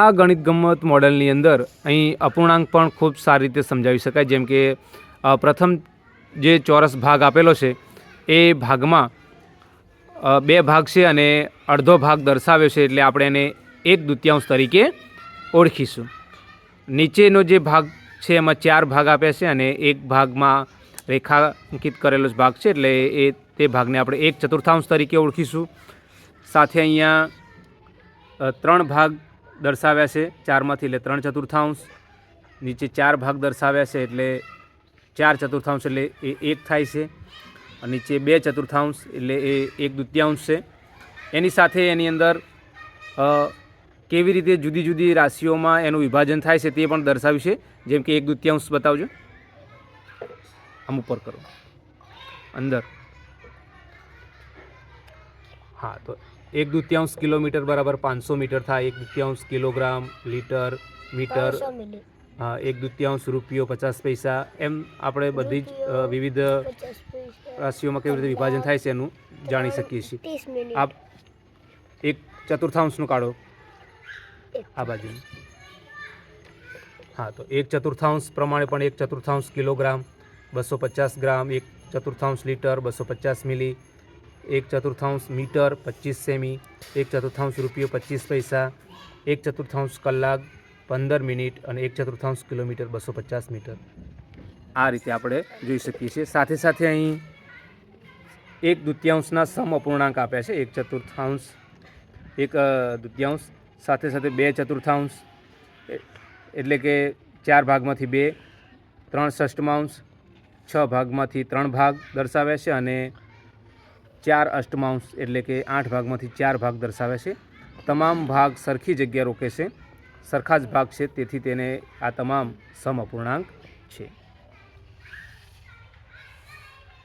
આ ગણિત ગમત મોડલની અંદર અહીં અપૂર્ણાંક પણ ખૂબ સારી રીતે સમજાવી શકાય. જેમ કે પ્રથમ જે ચોરસ ભાગ આપેલો છે, એ ભાગમાં બે ભાગ છે અને અડધો ભાગ દર્શાવ્યો છે એટલે આપણે એને એક દૃત્યાંશ તરીકે ઓળખીશું. નીચેનો જે ભાગ છે, એમાં ચાર ભાગ આપ્યા છે અને એક ભાગમાં રેખાંકિત કરેલો જ ભાગ છે એટલે એ, તે ભાગને આપણે એક ચતુર્થાંશ તરીકે ઓળખીશું. સાથે અહીંયા ત્રણ ભાગ દર્શાવ્યા છે. ચારમાંથી એટલે ત્રણ ચતુર્થાંશ. નીચે ચાર ભાગ દર્શાવ્યા છે એટલે ચાર ચતુર્થાંશ એટલે એ એક થાય છે. અને નીચે બે ચતુર્થાંશ એટલે એ એક દ્વિતીયાંશ છે. એની સાથે એની અંદર કેવી રીતે જુદી જુદી રાશિઓમાં એનું વિભાજન થાય છે તે પણ દર્શાવ્યું છે. જેમ કે એક દ્વિતીયાંશ બતાવજો. આમ ઉપર કરો. અંદર. હા તો એક દુત્યાંશ કિલોમીટર બરાબર પાંચસો મીટર થાય એક દુત્યાંશ કિલોગ્રામ લીટર મીટર હા એક દુત્યાંશ રૂપિયો પચાસ પૈસા. એમ આપણે બધી જ વિવિધ રાશિઓમાં કેવી રીતે વિભાજન થાય છે એનું જાણી શકીએ છીએ. આપ એક ચતુર્થાંશનું કાઢો. આ બાજુ હા તો એક ચતુર્થાંશ પ્રમાણે પણ એક ચતુર્થાંશ કિલોગ્રામ બસો પચાસ ગ્રામ એક ચતુર્થાંશ લીટર બસો પચાસ મિલી એક ચતુર્થાંશ મીટર પચીસ સેમી, એક ચતુર્થાંશ રૂપિયો પચીસ પૈસા, એક ચતુર્થાંશ કલાક પંદર મિનિટ અને એક ચતુર્થાંશ કિલોમીટર બસો પચાસ મીટર. આ રીતે આપણે જોઈ શકીએ છીએ. સાથે સાથે અહીં એક દૃત્યાંશના સમ અપૂર્ણાંક આપ્યા છે. એક ચતુર્થાંશ, એક દ્વિતીયાંશ સાથે સાથે બે ચતુર્થાંશ એટલે કે ચાર ભાગમાંથી બે ત્રણ ષષ્ટમાંશ છ ભાગમાંથી ત્રણ ભાગ દર્શાવ્યા છે અને ચાર અષ્ટમાંશ એટલે કે આઠ ભાગમાંથી ચાર ભાગ દર્શાવે છે. તમામ ભાગ સરખી જગ્યા રોકે છે. સરખા જ ભાગ છે, તેથી તેને આ તમામ સમ અપૂર્ણાંક છે.